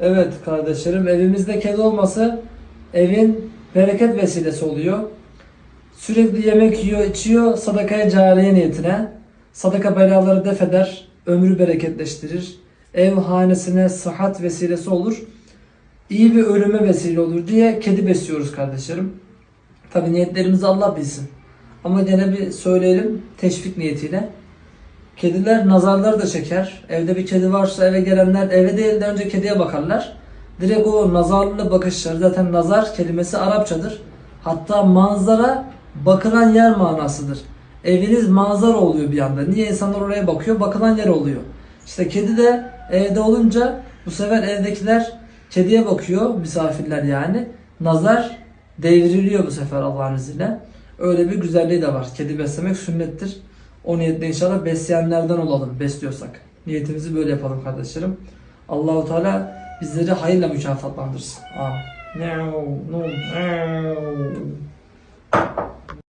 Evet kardeşlerim evimizde kedi olması evin bereket vesilesi oluyor. Sürekli yemek yiyor, içiyor sadakaya cariye niyetine. Sadaka belaları def eder, ömrü bereketleştirir. Ev hanesine sıhhat vesilesi olur. İyi bir ölüme vesile olur diye kedi besliyoruz kardeşlerim. Tabi niyetlerimizi Allah bilsin. Ama gene bir söyleyelim teşvik niyetiyle. Kediler nazarlar da çeker. Evde bir kedi varsa eve gelenler eve değil de önce kediye bakarlar. Direkt o nazarlı bakışlar zaten nazar kelimesi Arapçadır. Hatta manzara bakılan yer manasıdır. Eviniz manzara oluyor bir anda. Niye insanlar oraya bakıyor? Bakılan yer oluyor. İşte kedi de evde olunca bu sefer evdekiler kediye bakıyor misafirler yani. Nazar devriliyor bu sefer Allah'ın izniyle. Öyle bir güzelliği de var. Kedi beslemek sünnettir. O niyetle inşallah besleyenlerden olalım besliyorsak. Niyetimizi böyle yapalım kardeşlerim. Allahu Teala bizleri hayırla mükafatlandırsın. Amin. Miau, no, miau.